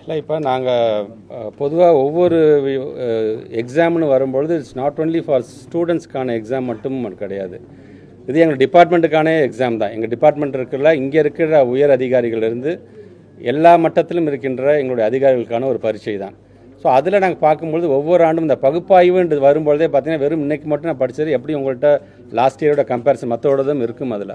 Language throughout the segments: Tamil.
இல்லை இப்போ நாங்கள் பொதுவாக ஒவ்வொரு எக்ஸாம்னு வரும்பொழுது இட்ஸ் நாட் ஒன்லி ஃபார் ஸ்டூடெண்ட்ஸ்க்கான எக்ஸாம் மட்டும் கிடையாது. இது எங்கள் டிபார்ட்மெண்ட்டுக்கான எக்ஸாம் தான். எங்கள் டிபார்ட்மெண்ட் இருக்கிற இங்கே இருக்கிற உயர் அதிகாரிகளிருந்து எல்லா மட்டத்திலும் இருக்கின்ற எங்களுடைய அதிகாரிகளுக்கான ஒரு பரீட்சை தான். ஸோ அதில் நாங்கள் பார்க்கும்பொழுது ஒவ்வொரு ஆண்டும் இந்த பகுப்பாய்வுன்றது வரும்பொழுதே பார்த்தீங்கன்னா வெறும் இன்றைக்கி மட்டும் நான் படித்தது எப்படி உங்கள்கிட்ட லாஸ்ட் இயரோட கம்பேரிசன் மற்றோடதும் இருக்கும் அதில்.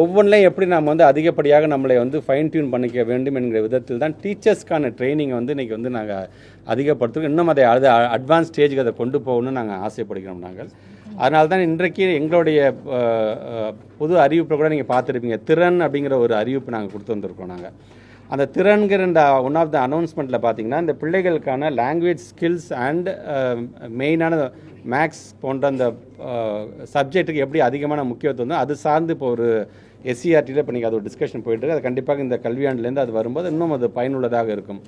ஒவ்வொன்றிலையும் எப்படி நாம் வந்து அதிகப்படியாக நம்மளை வந்து ஃபைன் டியூன் பண்ணிக்க வேண்டும் என்கிற விதத்தில் தான் டீச்சர்ஸ்க்கான ட்ரைனிங்கை வந்து இன்றைக்கி வந்து நாங்கள் அதிகப்படுத்துகிறோம் இன்னும் அதை அது அட்வான்ஸ் ஸ்டேஜுக்கு அதை கொண்டு போகணும்னு நாங்கள் ஆசைப்படுகிறோம் நாங்கள். அதனால தான் இன்றைக்கு எங்களுடைய புது அறிவிப்பை கூட நீங்கள் பார்த்துருப்பீங்க. திறன் அப்படிங்கிற ஒரு அறிவிப்பு நாங்கள் கொடுத்து வந்திருக்கோம் நாங்கள் அந்த திறன்கிற இந்த ஒன் ஆஃப் த அனௌன்ஸ்மெண்ட்டில் பார்த்தீங்கன்னா இந்த பிள்ளைகளுக்கான லாங்குவேஜ் ஸ்கில்ஸ் அண்ட் மெயினான மேக்ஸ் போன்ற அந்த uh, சப்ஜெக்ட்டுக்கு எப்படி அதிகமான முக்கியத்துவம் அது சார்ந்து இப்போ ஒரு எஸ்சிஆர்டியில் இப்போ நீங்கள் அது ஒரு டிஸ்கஷன் போயிட்டு இருக்கு. அது கண்டிப்பாக இந்த கல்வியாண்டுலேருந்து அது வரும்போது இன்னும் அது பயனுள்ளதாக இருக்கும்.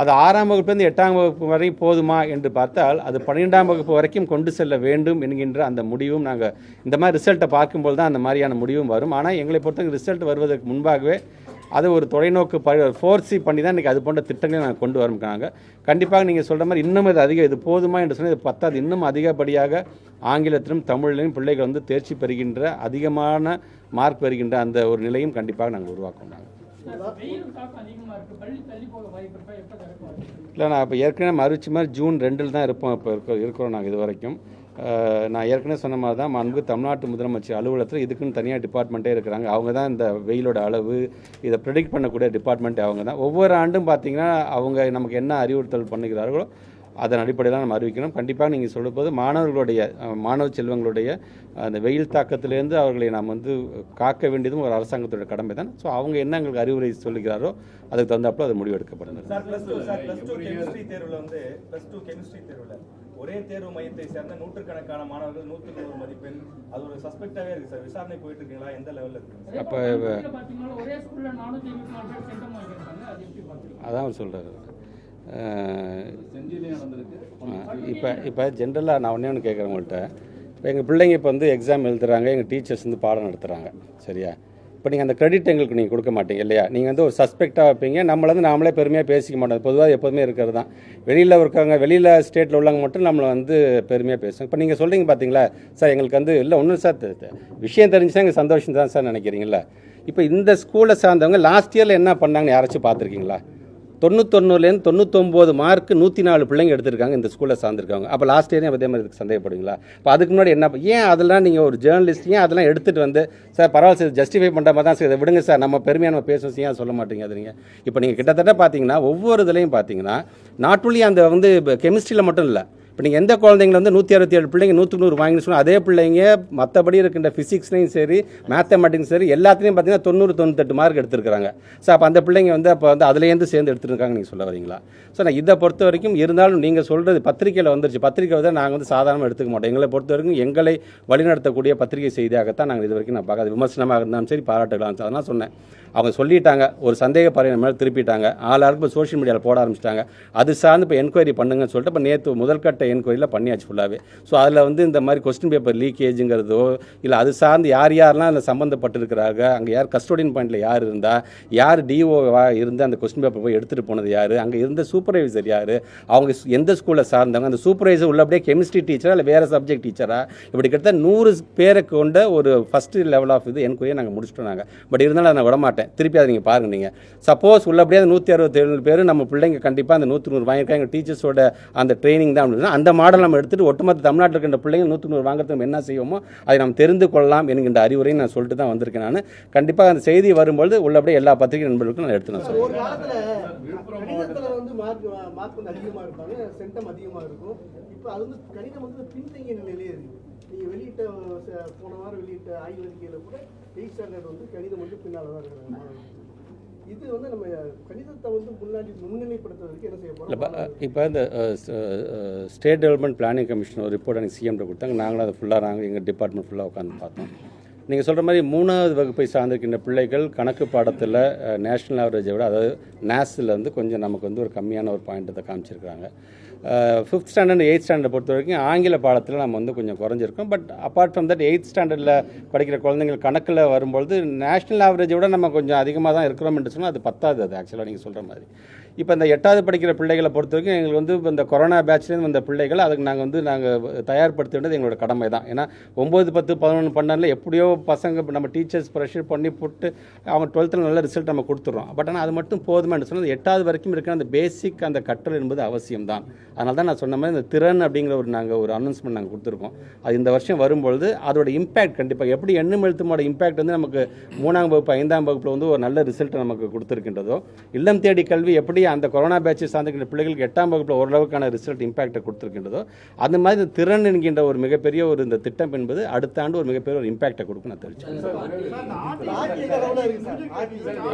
அது ஆறாம் வகுப்புலேருந்து எட்டாம் வகுப்பு வரை போதுமா என்று பார்த்தால் அது பன்னிரெண்டாம் வகுப்பு வரைக்கும் கொண்டு செல்ல வேண்டும் என்கின்ற அந்த முடிவும் நாங்கள் இந்த மாதிரி ரிசல்ட்டை பார்க்கும்போது தான் அந்த மாதிரியான முடிவும் வரும். ஆனால் எங்களை பொறுத்தவரைக்கும் ரிசல்ட் வருவதற்கு முன்பாகவே அது ஒரு தொலைநோக்கு ப ஃபோர்ஸி பண்ணி தான் இன்றைக்கி அது போன்ற திட்டங்களை நாங்கள் கொண்டு வரமுக்காங்க கண்டிப்பாக நீங்கள் சொல்கிற மாதிரி இன்னும் இது அதிகம் இது போதுமா என்று சொன்னால் இது பத்தாது. இன்னும் அதிகப்படியாக ஆங்கிலத்திலும் தமிழிலும் பிள்ளைகள் வந்து தேர்ச்சி பெறுகின்ற அதிகமான மார்க் பெறுகின்ற அந்த ஒரு நிலையும் கண்டிப்பாக நாங்கள் உருவாக்கணும் நாங்கள் இல்லை நான் இப்போ ஏற்கனவே மறுச்சு மாதிரி ஜூன் ரெண்டில் தான் இருப்போம் இப்போ இருக்கிறோம் நாங்கள் இது வரைக்கும். நான் ஏற்கனவே சொன்ன மாதிரி தான் மாண்பு தமிழ்நாட்டு முதலமைச்சர் அலுவலகத்தில் இதுக்குன்னு தனியாக டிபார்ட்மெண்ட்டே இருக்கிறாங்க. அவங்க தான் இந்த வெயிலோட அளவு இதை ப்ரெடிக்ட் பண்ணக்கூடிய டிபார்ட்மெண்ட் அவங்க தான். ஒவ்வொரு ஆண்டும் பார்த்தீங்கன்னா அவங்க நமக்கு என்ன அறிவுறுத்தல் பண்ணுகிறார்களோ அதன் அடிப்படையில் நம்ம அறிவிக்கணும். கண்டிப்பாக நீங்கள் சொல்லும்போது மாணவர்களுடைய மாணவ செல்வங்களுடைய அந்த வெயில் தாக்கத்திலேருந்து அவர்களை நாம் வந்து காக்க வேண்டியதும் ஒரு அரசாங்கத்தோட கடமை தான். ஸோ அவங்க என்ன எங்களுக்கு அறிவுரை சொல்லுகிறாரோ அதுக்கு தகுந்தாப்புல அது முடிவெடுக்கப்படும் ஒரே தேர்வு மையத்தை சேர்ந்த நூற்றுக்கணக்கான மாணவர்கள் நூற்றுக்கு நூறு மதிப்பெண் அது ஒரு சஸ்பெக்டாவே இருக்கு சார். விசாரணை போயிட்டு இருக்கீங்களா எந்த லெவல்ல இருக்கு? அப்போ ஒரே அதான் அவர் சொல்கிறாரு இப்போ இப்போ ஜென்ரலாக நான் ஒன்றே ஒன்று கேட்குறேன் உங்கள்கிட்ட இப்போ எங்கள் பிள்ளைங்க இப்போ வந்து எக்ஸாம் எழுதுறாங்க எங்கள் டீச்சர்ஸ் வந்து பாடம் நடத்துகிறாங்க சரியா? இப்போ நீங்கள் அந்த கிரெடிட் எங்களுக்கு நீங்கள் கொடுக்க மாட்டீங்க இல்லையா? நீங்கள் வந்து ஒரு சஸ்பெக்டாக வைப்பீங்க. நம்மளை வந்து நாமளே பெருமையாக பேசிக்க மாட்டோம். பொதுவாக எப்போதுமே இருக்கிறது தான். வெளியில் இருக்கவங்க வெளியில் ஸ்டேட்டில் உள்ளவங்க மட்டும் நம்மளை வந்து பெருமையாக பேசுவோம் இப்போ நீங்கள் சொல்கிறீங்க பார்த்தீங்களா சார் எங்களுக்கு வந்து இல்லை ஒன்றும் சார் விஷயம் தெரிஞ்சுன்னா எங்கள் சந்தோஷம் தான் சார் நினைக்கிறீங்களா இப்போ இந்த ஸ்கூலை சார்ந்தவங்க லாஸ்ட் இயரில் என்ன பண்ணாங்கன்னு யாராச்சும் பார்த்துருக்கீங்களா? தொண்ணூத்தொன்னுலேருந்து தொண்ணூத்தொம்பது மார்க் நூற்றி நாலு பிள்ளைங்க எடுத்திருக்காங்க இந்த ஸ்கூலில் சார்ந்திருக்காங்க அப்போ லாஸ்ட் இயரையும் அதே மாதிரி இதுக்கு சந்தேகப்படுவீங்களா இப்போ அதுக்கு முன்னாடி என்ன ஏன் அதெல்லாம் நீங்கள் ஒரு ஜேர்னலிஸ்ட் ஏன் அதெல்லாம் எடுத்துகிட்டு வந்து சார் பரவாயில்ல சார் ஜஸ்டிஃபை பண்ணுற மாதிரி தான் சார் இதை விடுங்க சார் நம்ம பெருமையாக நம்ம பேசுவோம் ஏன் சொல்ல மாட்டீங்க அது நீங்கள் இப்போ நீங்கள் கிட்டத்தட்ட பார்த்தீங்கன்னா ஒவ்வொரு இதுலையும் பார்த்தீங்கன்னா நாட் ஒன்லி அந்த வந்து கெமிஸ்ட்ரியில் மட்டும் இல்லை இப்போ நீங்கள் எந்த குழந்தைங்கள வந்து நூற்றி அறுபத்தி ஏழு பிள்ளைங்க நூற்றுக்கு நூறு வாங்கினு சொன்னால் அதே பிள்ளைங்க மற்றபடி இருக்கின்ற ஃபிசிக்ஸ்லையும் சரி மேத்தமெட்டிக்ஸ் சரி எல்லாத்துலேயும் பார்த்தீங்கன்னா தொண்ணூறு தொண்ணூத்தெட்டு மார்க் எடுத்துருக்காங்க ஸோ அப்போ அந்த பிள்ளைங்க வந்து அப்போ வந்து அதுலேருந்து சேர்ந்து எடுத்துருக்காங்க நீங்கள் சொல்ல வரீங்களா? ஸோ நான் இதை பொறுத்த வரைக்கும் இருந்தாலும் நீங்கள் சொல்கிறது பத்திரிக்கையில் வந்துருச்சு. பத்திரிக்கை தான் நாங்கள் வந்து சாதாரணமாக எடுத்துக்க மாட்டோம். எங்களை பொறுத்த வரைக்கும் எங்களை வழிநடத்தக்கூடிய பத்திரிகை செய்தியாகத்தான் நாங்கள் இது வரைக்கும் நான் பார்க்காது விமர்சனமாக இருந்தாலும் சரி பாராட்டுக்கலாம் அதெல்லாம் சொன்னேன். அவங்க சொல்லிட்டாங்க ஒரு சந்தேக பறவை மேலே திருப்பிட்டாங்க. ஆளாருக்கு இப்போ சோஷியல் மீடியாவில் போட ஆரம்பிச்சிட்டாங்க. அது சார்ந்து இப்போ என்கொயரி பண்ணுங்கன்னு சொல்லிட்டு இப்போ நேற்று முதல்கட்ட என்கொயரியில் பண்ணியாச்சு ஃபுல்லாகவே ஸோ அதில் வந்து இந்த மாதிரி கொஸ்டின் பேப்பர் லீக்கேஜுங்கிறதோ இல்லை அது சார்ந்து யார் யாரெல்லாம் அதில் சம்மந்தப்பட்டிருக்கிறாங்க அங்கே யார் கஸ்டோடியன் பாயிண்டில் யார் இருந்தால் யார் டிஓவாக இருந்து அந்த கொஸ்டின் பேப்பர் போய் எடுத்துகிட்டு போனது யார் அங்கே இருந்த சூப்பர்வைசர் யார் அவங்க எந்த ஸ்கூலில் சார்ந்தவங்க அந்த சூப்பர்வைசர் உள்ளபடியே கெமிஸ்ட்ரி டீச்சரா இல்லை வேறு சப்ஜெக்ட் டீச்சரா இப்படி கிட்டத்தட்ட நூறு பேரை கொண்ட ஒரு ஃபஸ்ட்டு லெவல் ஆஃப் இது என்கொயரியை நாங்கள் முடிச்சுட்டோம் நாங்கள் பட் இருந்தாலும் அதை நான் விட மாட்டேன் திருப்பி அதை நீங்கள் பாருங்கள் நீங்கள் சப்போஸ் உள்ளபடியே அந்த நூற்றி அறுபத்தேழு பேர் நம்ம பிள்ளைங்க கண்டிப்பாக அந்த நூற்றி நூறு வாங்கியிருக்காங்க. டீச்சர்ஸோட அந்த ட்ரைனிங் தான் அப்படின்னா அந்த மாடல் நம்ம எடுத்துகிட்டு ஒட்டுமொத்த தமிழ்நாட்டில் இருக்கின்ற பிள்ளைங்க நூற்றி நூறு வாங்குறதுக்கு என்ன செய்வோமோ அதை நாம் தெரிந்து கொள்ளலாம் என்கின்ற அறிவுரையை நான் சொல்லிட்டு தான் வந்திருக்கேன் நான். கண்டிப்பாக அந்த செய்தி வரும்பொழுது உள்ளபடியே எல்லா பத்திரிகை நண்பர்களுக்கும் நான் எடுத்து நான் சொல்லுவேன் வெளியிட்ட போன வாரம் வெளியிட்ட ஆய்வறிக்கையில கூட எயிட் ஸ்டாண்டர்ட் வந்து கணிதம் வந்து பின்னால தான் இருக்கிறாங்க. இது வந்து நம்ம கணிதத்தை வந்து முன்னாடி முன்னிலைப்படுத்துறதுக்கு என்ன செய்ய போகிறோம் இப்போ இந்த ஸ்டேட் டெவலப்மெண்ட் பிளானிங் கமிஷன் ஒரு ரிப்போர்ட் எனக்கு சிஎம்கிட்ட கொடுத்தாங்க. நாங்களும் அதை ஃபுல்லாக நாங்கள் எங்கள் டிபார்ட்மெண்ட் ஃபுல்லாக உட்காந்து பார்த்தோம். நீங்கள் சொல்கிற மாதிரி மூணாவது வகுப்பை சார்ந்திருக்கின்ற பிள்ளைகள் கணக்கு பாடத்தில் நேஷ்னல் ஆவரேஜை விட அதாவது நேஸில் வந்து கொஞ்சம் நமக்கு வந்து ஒரு கம்மியான ஒரு பாயிண்ட்டை காமிச்சிருக்கிறாங்க. ஃபிஃப்த் ஸ்டாண்டர்ட் எயித் ஸ்டாண்டர்ட் பொறுத்த வரைக்கும் ஆங்கில பாடத்தில் நம்ம வந்து கொஞ்சம் குறைஞ்சிருக்கோம். But apart from that eight ஸ்டாண்டர்டில் படிக்கிற குழந்தைங்கள் கணக்கில் வரும்பொழுது நேஷ்னல் ஆவரேஜை விட நம்ம கொஞ்சம் அதிகமாக தான் இருக்கிறோம் என்று சொன்னால் அது பத்தாது அது ஆக்சுவலாக நீங்கள் சொல்கிற மாதிரி. இப்போ இந்த எட்டாவது படிக்கிற பிள்ளைகளை பொறுத்த வரைக்கும் எங்களுக்கு வந்து இப்போ இந்த கொரோனா பேட்ச்லேருந்து வந்த பிள்ளைகள் அதுக்கு நாங்கள் வந்து நாங்கள் தயார்படுத்த வேண்டியது எங்களோட கடமை தான். ஏன்னா ஒம்பது பத்து பதினொன்று பன்னெண்டில் எப்படியோ பசங்க நம்ம டீச்சர்ஸ் ப்ரெஷர் பண்ணி போட்டு அவங்க டுவெல்த்தில் நல்ல ரிசல்ட் நம்ம கொடுத்துட்றோம். பட் ஆனால் அது மட்டும் போதுமான்னு சொன்னால் எட்டாவது வரைக்கும் இருக்கிற அந்த பேசிக் அந்த கற்றல் என்பது அவசியம் தான். அதனால தான் நான் சொன்ன மாதிரி இந்த திறன் அப்படிங்கிற ஒரு நாங்கள் ஒரு அனௌன்ஸ்மெண்ட் நாங்கள் கொடுத்துருக்கோம். அது இந்த வருஷம் வரும்பொழுது அதோட இம்பாக்ட் கண்டிப்பாக எப்படி எண்ணும் எழுத்துமோட இம்பாக்ட் வந்து நமக்கு மூணாம் வகுப்பு ஐந்தாம் வகுப்பில் வந்து ஒரு நல்ல ரிசல்ட் நமக்கு கொடுத்துருக்கின்றதோ இல்லம் தேடி கல்வி எப்படி அந்த கொரோனா பேட்சை சார்ந்திருக்கிற பிள்ளைகளுக்கு எட்டாம் வகுப்பில் ஓரளவுக்கான ரிசல்ட் இம்பாக்டை கொடுத்துருக்கின்றதோ அந்த மாதிரி இந்த திறன் என்கின்ற ஒரு மிகப்பெரிய ஒரு இந்த திட்டம் என்பது அடுத்த ஆண்டு ஒரு மிகப்பெரிய ஒரு இம்பாக்டை கொடுக்கும் நான் தெரிவிச்சேன்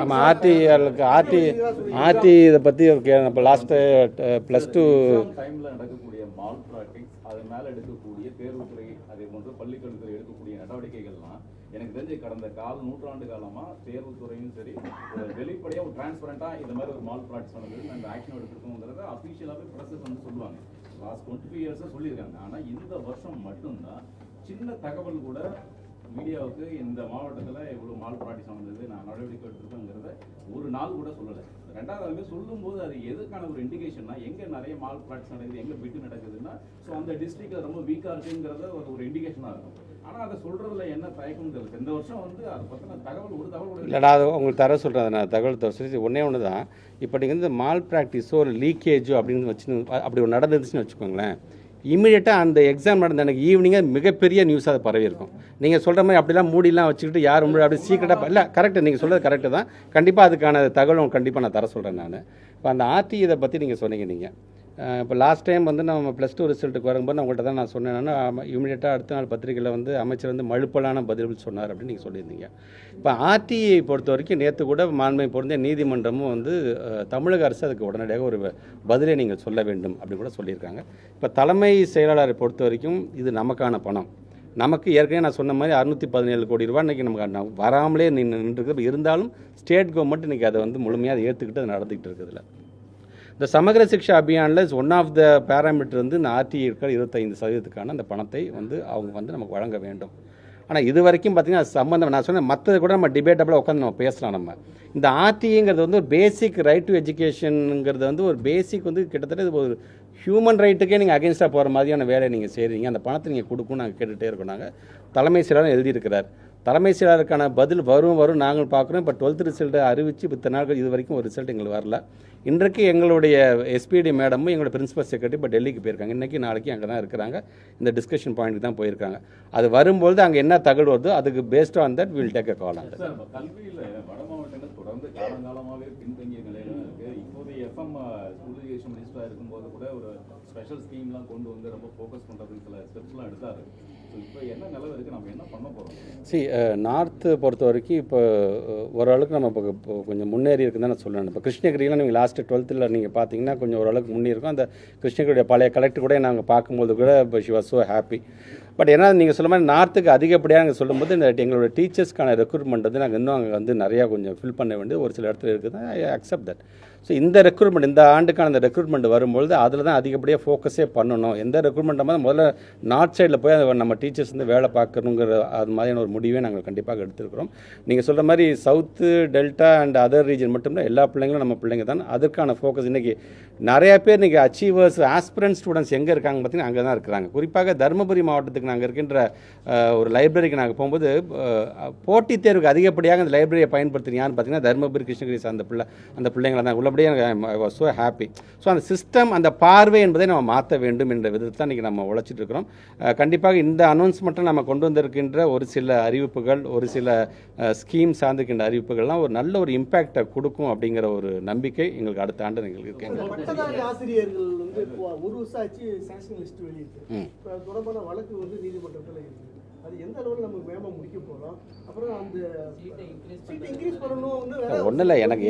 ஆமாம் ஆர்டிஆர்களுக்கு ஆர்டி ஆர்டி இதை பற்றி இப்போ லாஸ்ட்டு ப்ளஸ் டூ டைம்ல நடக்கக்கூடிய மால் ப்ராக்டிக்ஸ் அது மேல எடுக்கக்கூடிய தேர்வுத்துறை அதே போன்று பள்ளிக்கல்வித்துறை எடுக்கக்கூடிய நடவடிக்கைகள்லாம் எனக்கு தெரிஞ்சு கடந்த கால நூற்றாண்டு காலமா தேர்வுத்துறையும் சரி வெளிப்படையாக ஒரு டிரான்ஸ்பரண்டா இந்த மாதிரி ஒரு மால் ப்ராடக்ட்ஸ் நடந்தது நாங்கள் ஆக்ஷன் எடுத்துருக்கோங்கிறத அஃபீஷியலாகவே ப்ரொசஸ் வந்து சொல்லுவாங்க. லாஸ்ட் டுவெண்ட்டி ஃபைவ் இயர்ஸாக சொல்லியிருக்காங்க. ஆனால் இந்த வருஷம் மட்டும்தான் சின்ன தகவல் கூட மீடியாவுக்கு இந்த மாவட்டத்தில் எவ்வளோ மால் ப்ராக்டிஸ் நடந்தது நான் நடவடிக்கை எடுத்திருக்கேங்கிறத ஒரு நாள் கூட சொல்லலை. ரெண்டாவது சொல்லும்போது அது எதுக்கான ஒரு இண்டிகேஷன்னா எங்கே நிறைய மால் ப்ராக்டிஸ் நடக்குது எங்கே பிட்டு நடக்குதுன்னா ஸோ அந்த டிஸ்ட்ரிக்டில் ரொம்ப வீக்காக இருக்குங்கிறத ஒரு ஒரு இண்டிகேஷனாக இருக்கும். என்ன இந்த வருஷம் இல்லைடா அது உங்களுக்கு தர சொல்கிறேன் நான் தகவல் தர சொல்லி ஒன்றே ஒன்று தான் இப்போ நீங்கள் வந்து மால் ப்ராக்டிஸோ ஒரு லீக்கேஜோ அப்படின்னு வச்சு அப்படி ஒரு நடந்துச்சுன்னு வச்சுக்கோங்களேன். இமீடியட்டாக அந்த எக்ஸாம் நடந்த எனக்கு ஈவினிங்காக மிகப்பெரிய நியூஸாக அது பரவி இருக்கும். நீங்கள் சொல்கிற மாதிரி அப்படிலாம் மூடிலாம் வச்சுக்கிட்டு யார் முடி அப்படி சீக்கிரட்டாக இல்லை கரெக்டு நீங்கள் சொல்கிறது கரெக்டு தான் கண்டிப்பாக அதுக்கான தகவலும் கண்டிப்பாக நான் தர சொல்கிறேன் நான். இப்போ அந்த ஆர்டி இதை பற்றி நீங்கள் சொன்னீங்க நீங்கள் இப்போ லாஸ்ட் டைம் வந்து நம்ம ப்ளஸ் டூ ரிசல்ட்டுக்கு வரும்போது நான் உங்கள்கிட்ட தான் நான் சொன்னேன்னா இமீடியட்டாக அடுத்த நாள் பத்திரிக்கையில் வந்து அமைச்சர் வந்து மழுப்பலான பதில் சொன்னார் அப்படின்னு நீங்கள் சொல்லியிருந்தீங்க. இப்போ ஆர்டிஐ பொறுத்த வரைக்கும் நேற்று கூட மாண்பை பொருந்திய நீதிமன்றமும் வந்து தமிழக அரசு அதுக்கு உடனடியாக ஒரு பதிலை நீங்கள் சொல்ல வேண்டும் அப்படின்னு கூட சொல்லியிருக்காங்க. இப்போ தலைமை செயலாளரை பொறுத்த வரைக்கும் இது நமக்கான பணம். நமக்கு ஏற்கனவே நான் சொன்ன மாதிரி அறுநூற்றி பதினேழு கோடி ரூபா இன்றைக்கி நமக்கு வராமலே நின்று நின்றுருக்கு. இருந்தாலும் ஸ்டேட் கவர்மெண்ட் இன்றைக்கி அதை வந்து முழுமையாக அதை ஏற்றுக்கிட்டு அது நடந்துக்கிட்டு இருக்குதுல்ல இந்த சமகர சிக்ஷா அபியானில் ஒன் ஆஃப் த பேராமீட்டர் வந்து இந்த ஆர்டிஐ இருக்கிற இருபத்தைந்து சதவீதத்துக்கான அந்த பணத்தை வந்து அவங்க வந்து நமக்கு வழங்க வேண்டும். ஆனால் இது வரைக்கும் பார்த்திங்கன்னா அது சம்மந்தம் நான் சொன்னேன் மற்றது கூட நம்ம டிபேட்டபிளாக உட்காந்து நம்ம பேசலாம் நம்ம. இந்த ஆர்டிஐங்கிறது வந்து ஒரு பேசிக் ரைட் டு எஜுகேஷனுங்கிறது வந்து ஒரு பேசிக் வந்து கிட்டத்தட்ட இது ஒரு ஹியூமன் ரைட்டுக்கே நீங்கள் அகேன்ஸ்டாக போகிற மாதிரியான வேலையை நீங்கள் செய்கிறீங்க அந்த பணத்தை நீங்கள் கொடுக்கணும் நாங்கள் கேட்டுகிட்டே இருக்கோம் நாங்கள் தலைமை செயலாளர் எழுதியிருக்கிறார். தலைமை செயலாளருக்கான பதில் வரும் வரும் நாங்கள் பார்க்குறோம். இப்போ டுவெல்த் ரிசல்ட்டை அறிவித்து இத்தனை நாட்கள் இது வரைக்கும் ஒரு ரிசல்ட் எங்களுக்கு வரல. இன்றைக்கு எங்களுடைய எஸ்பிடி மேடமும் எங்களோட பிரின்சிபல் செக்ரட்டரி இப்போ டெல்லிக்கு போயிருக்காங்க. இன்றைக்கி நாளைக்கு அங்கே தான் இருக்கிறாங்க. இந்த டிஸ்கஷன் பாயிண்ட்டுக்கு தான் போயிருக்காங்க. அது வரும்பொழுது அங்கே என்ன தகவல் வருதோ அதுக்கு based on that will take a call on sir வட மாவட்டங்கள் தொடர்ந்து காலங்காலமாகவே பின்தங்கிய நிலையில் இருக்குது இப்போதைய எஃப்எம் ஸ்கூல் எஜுகேஷன் இருக்கும்போது கூட ஒரு ஸ்பெஷல் ஸ்கீம்லாம் கொண்டு வந்து ரொம்ப ஃபோக்கஸ் பண்ணுறதுக்கு சில ஸ்டெப்ஸ்லாம் எடுத்தாரு. ஸோ இப்போ என்ன நம்ம என்ன பண்ண சி நார்த்து uh, பொறுத்த வரைக்கும் இப்போ uh, ஓரளவுக்கு நம்ம இப்போ கொஞ்சம் முன்னேறி இருக்குன்னு தான் நான் சொல்லணும் இப்போ கிருஷ்ணகிரியில் நீங்கள் லாஸ்ட்டு டுவெல்த்தில் நீங்கள் பார்த்தீங்கன்னா கொஞ்சம் ஓரளவுக்கு முன்னேறிருக்கும் அந்த கிருஷ்ணகிரியுடைய பழைய கலெக்டர் கூட நாங்கள் பார்க்கும்போது கூட இப்போ she was so happy but ஏன்னா நீங்கள் சொல்ல மாதிரி நார்த்துக்கு அதிகப்படியாக நாங்கள் சொல்லும்போது இந்த எங்களோட டீச்சர்ஸ்க்கான ரெக்ரூட்மெண்ட் வந்து நாங்கள் இன்னும் அங்கே வந்து நிறையா கொஞ்சம் ஃபில் பண்ண வேண்டியது ஒரு சில இடத்துல இருக்குது. ஐ அக்செப்ட் தட் ஸோ இந்த ரெக்ரூட்மெண்ட் இந்த ஆண்டுக்கான இந்த ரெக்ரூட்மெண்ட் வரும்பொழுது அதில் தான் அதிகப்படியாக ஃபோக்கஸே பண்ணணும். எந்த ரெக்ரூட்மெண்ட்டாக முதல்ல நார்த் சைடில் போய் அதை நம்ம டீச்சர்ஸ் வந்து வேலை பார்க்கணுங்கிற அது மாதிரியான ஒரு முடிவே நாங்கள் கண்டிப்பாக எடுத்திருக்கிறோம். நீங்கள் சொல்கிற மாதிரி south delta and other region மட்டும்தான் எல்லா பிள்ளைங்களும் நம்ம பிள்ளைங்க தான். அதற்கான ஃபோக்கஸ் இன்றைக்கி நிறைய பேர் இன்றைக்கி அச்சீவர்ஸ் ஆஸ்பிரன்ட் ஸ்டூடெண்ட்ஸ் எங்கே இருக்காங்க பார்த்தீங்கன்னா அங்கே தான் இருக்கிறாங்க. குறிப்பாக தருமபுரி மாவட்டத்துக்கு நாங்கள் இருக்கின்ற ஒரு லைப்ரரிக்கு நாங்கள் போகும்போது போட்டித் தேர்வுக்கு அதிகப்படியாக அந்த லைப்ரரியை பயன்படுத்துறீங்கன்னு பார்த்தீங்கன்னா தருமபுரி கிருஷ்ணகிரி சார்ந்த பிள்ளை அந்த பிள்ளைங்களை தான். உள்ளபடியே எனக்கு ஸோ ஹாப்பி ஸோ அந்த சிஸ்டம் அந்த பார்வை என்பதை நம்ம மாற்ற வேண்டும் என்ற விதத்தில் இன்றைக்கி நம்ம உழைச்சிட்டு இருக்கிறோம். கண்டிப்பாக இந்த அனௌன்ஸ்மெண்ட்டை நம்ம கொண்டு வந்திருக்கின்ற ஒரு சில அறிவிப்புகள் ஒரு சில ஸ்கீம் சார்ந்திருக்கின்ற அறிவிப்புகள்லாம் ஒரு நல்ல ஒரு இம்பேக்டை கொடுக்கும் அப்படிங்கிற ஒரு நம்பிக்கை எங்களுக்கு அடுத்த ஆண்டு எங்களுக்கு இருக்கு. ஆசிரியர்கள் வந்து ஒரு வருஷம் ஆச்சு சாங்ஷன் லிஸ்ட் வெளியிட்டு. தொடர்பான வழக்கு வந்து நீதிமன்றத்தில் இருக்கு அது எந்த அளவில் நம்ம வேகமாக முடிக்க போகிறோம் அப்புறம் அந்த சீட்டை இன்க்ரீஸ் பண்ணணும்னு வேற ஒண்ணும் இல்ல, எனக்கு.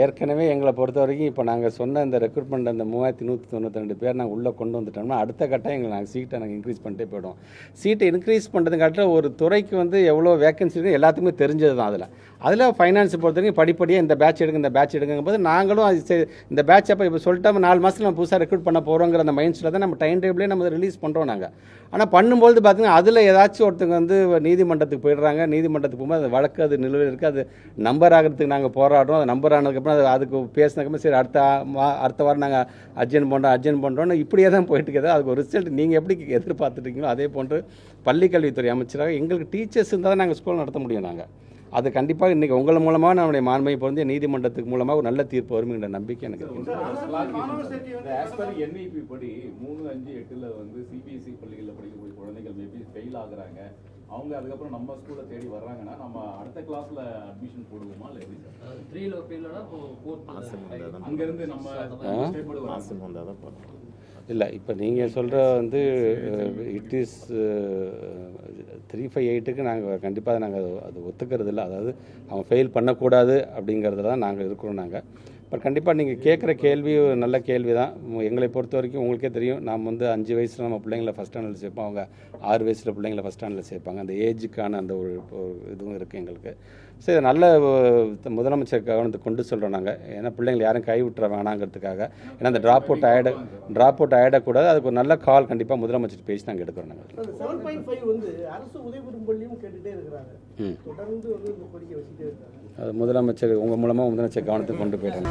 ஏற்கனவே எங்களை பொறுத்த வரைக்கும் இப்போ நாங்கள் சொன்ன இந்த ரெக்ரூட்மெண்ட் அந்த மூவாயிரத்தி நூற்றி தொண்ணூற்றி ரெண்டு பேர் நாங்கள் உள்ளே கொண்டு வந்துட்டோம்னா அடுத்த கட்டம் எங்களை நாங்கள் சீட்டை நாங்கள் இன்க்ரீஸ் பண்ணிட்டே போயிடுவோம். சீட்டை இன்க்ரீஸ் பண்ணுறதுக்காட்ட ஒரு துறைக்கு வந்து எவ்வளோ வேகன்சி இருக்குது எல்லாத்துக்குமே தெரிஞ்சது தான் அதில். அதில் ஃபைனான்ஸ் பொறுத்த வரைக்கும் படிப்படியாக இந்த பேட்ச் எடுங்க இந்த பேட்ச் எடுங்கும் போது நாங்களும் அது இந்த பேட்ச் அப்போ இப்போ சொல்லிட்டோம் நாலு மாதத்தில் நம்ம புதுசாக ரெக்ரூட் பண்ண போகிறோங்கிற அந்த மைண்ட் செட்டில் தான் நம்ம டைம் டேபிளே நம்ம ரிலீஸ் பண்ணுறோம் நாங்கள் ஆனால் பண்ணும்போது பார்த்தீங்கன்னா அதில் ஏதாச்சும் ஒருத்தங்க வந்து நீதிமன்றத்துக்கு போயிடுறாங்க நீதிமன்றத்துக்கு போகும்போது அது வழக்கு அது நிலுவையில் இருக்குது அது நம்பர் ஆகிறதுக்கு நாங்கள் போராடுறோம் அது நம்பர் ஆனதுக்கப்புறம் அது அதுக்கு பேசினதுக்கப்புறம் சரி அடுத்த அடுத்த வாரம் நாங்கள் அர்ஜென்ட் பண்ணுறோம் அர்ஜென்ட் பண்ணுறோன்னு இப்படியே தான் போயிட்டு இருக்குது. அதுக்கு ஒரு ரிசல்ட் நீங்கள் எப்படி எதிர்பார்த்துட்டீங்களோ அதே போன்று பள்ளிக்கல்வித்துறை அமைச்சராக எங்களுக்கு டீச்சர்ஸ் இருந்தால் தான் நாங்கள் ஸ்கூல் நடத்த முடியும் நாங்கள் அது கண்டிப்பாக இன்றைக்கி உங்கள் மூலமாக நம்முடைய மாண்பை பொருந்திய நீதிமன்றத்துக்கு மூலமாக ஒரு நல்ல தீர்ப்பு வரும்ங்கிற நம்பிக்கை எனக்கு என்ஐபி படி மூணு அஞ்சு எட்டுல வந்து சிபிஎஸ்இ பள்ளிகளில் படிக்கக்கூடிய குழந்தைகள் மேபி ஃபெயில் ஆகுறாங்க. அவங்க அதுக்கப்புறம் நம்ம ஸ்கூல்ல தேடி வர்றாங்கன்னா நம்ம அடுத்த கிளாஸ்ல அட்மிஷன் போடுவோமா இல்லை எப்படி சார்? த்ரீல ஃபெயிலனா ஃபோர்த் அங்க இருந்து நம்ம ஸ்டேட் போர்டு இல்லை இப்போ நீங்கள் சொல்கிற வந்து இட் இஸ் த்ரீ ஃபைவ் எயிட்டுக்கு நாங்கள் கண்டிப்பாக நாங்கள் அது ஒத்துக்கிறது இல்லை. அதாவது அவன் ஃபெயில் பண்ணக்கூடாது அப்படிங்கிறதுல தான் நாங்கள் இருக்கிறோம் நாங்கள் பட் கண்டிப்பாக நீங்கள் கேட்குற கேள்வி ஒரு நல்ல கேள்வி தான். எங்களை பொறுத்த வரைக்கும் உங்களுக்கே தெரியும். நாம் வந்து அஞ்சு வயசில் நம்ம பிள்ளைங்களை ஃபஸ்ட் ஸ்டாண்டர்டில் சேர்ப்போம். அவங்க ஆறு வயசில் பிள்ளைங்களை ஃபஸ்ட் ஸ்டாண்டர்டில் சேர்ப்பாங்க. அந்த ஏஜுக்கான அந்த ஒரு ஒரு இதுவும் இருக்குது எங்களுக்கு. சரி இது நல்ல முதலமைச்சர் கவனத்துக்கு கொண்டு சொல்கிறோம் நாங்கள் ஏன்னா பிள்ளைங்களை யாரும் கை விட்டுற வேணாங்கிறதுக்காக. ஏன்னா அந்த ட்ராப் அவுட் ஆகிட ட்ராப் அவுட் ஆகிடக்கூடாது அதுக்கு ஒரு நல்ல கால் கண்டிப்பாக முதலமைச்சர் பேசி நாங்கள் எடுக்கிறோம் நாங்கள் அது முதலமைச்சர் உங்கள் மூலமாக முதலமைச்சர் கவனத்துக்கு கொண்டு போயிட்டாங்க.